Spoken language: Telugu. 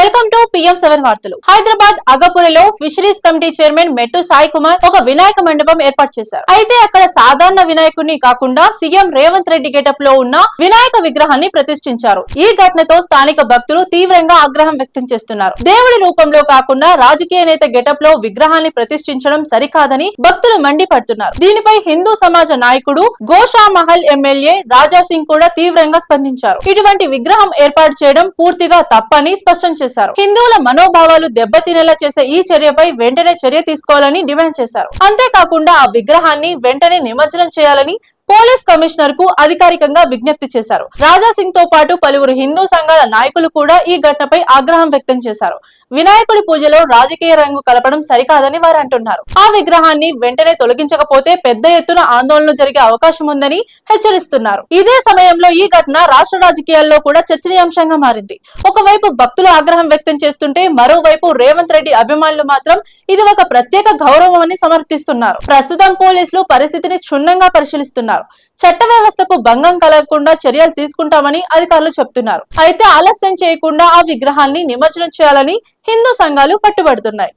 వెల్కమ్ టు పిఎం సెవెన్ వార్తలు. Hyderabad అగపురిలో fisheries committee chairman Mettu Sai Kumar ఒక వినాయక మండపం ఏర్పాటు చేశారు. అయితే అక్కడ సాధారణ వినాయకుడిని కాకుండా సీఎం రేవంత్ రెడ్డి గెటప్లో ఉన్న వినాయక విగ్రహాన్ని ప్రతిష్ఠించారు. ఈ ఘటనతో స్థానిక భక్తులు తీవ్రంగా ఆగ్రహం వ్యక్తం చేస్తున్నారు. దేవుడి రూపంలో కాకుండా రాజకీయ నేత గెటప్లో విగ్రహాన్ని ప్రతిష్ఠించడం సరికాదని భక్తులు మండిపడుతున్నారు. దీనిపై హిందూ సమాజ నాయకుడు గోషా మహల్ ఎమ్మెల్యే రాజా సింగ్ కూడా తీవ్రంగా స్పందించారు. ఇటువంటి విగ్రహం ఏర్పాటు చేయడం పూర్తిగా తప్పని స్పష్టం చేశారు. హిందువుల మనోభావాలు దెబ్బతినేలా చేసే ఈ చర్యపై వెంటనే చర్య తీసుకోవాలని డిమాండ్ చేశారు. అంతేకాకుండా ఆ విగ్రహాన్ని వెంటనే నిమజ్జనం చేయాలని పోలీస్ కమిషనర్కు అధికారికంగా విజ్ఞప్తి చేశారు. రాజా సింగ్తో పాటు పలువురు హిందూ సంఘాల నాయకులు కూడా ఈ ఘటనపై ఆగ్రహం వ్యక్తం చేశారు. వినాయకుడి పూజలో రాజకీయ రంగు కలపడం సరికాదని వారు అంటున్నారు. ఆ విగ్రహాన్ని వెంటనే తొలగించకపోతే పెద్ద ఎత్తున ఆందోళనలు జరిగే అవకాశం ఉందని హెచ్చరిస్తున్నారు. ఇదే సమయంలో ఈ ఘటన రాష్ట్ర రాజకీయాల్లో కూడా చర్చనీయాంశంగా మారింది. ఒకవైపు భక్తులు ఆగ్రహం వ్యక్తం చేస్తుంటే మరోవైపు రేవంత్ రెడ్డి అభిమానులు మాత్రం ఇది ఒక ప్రత్యేక గౌరవం అని సమర్థిస్తున్నారు. ప్రస్తుతం పోలీసులు పరిస్థితిని క్షుణ్ణంగా పరిశీలిస్తున్నారు. చట్ట వ్యవస్థకు భంగం కలగకుండా చర్యలు తీసుకుంటామని అధికారులు చెప్తున్నారు. అయితే ఆలస్యం చేయకుండా ఆ విగ్రహాన్ని నిమజ్జనం చేయాలని హిందూ సంఘాలు పట్టుబడుతున్నాయి.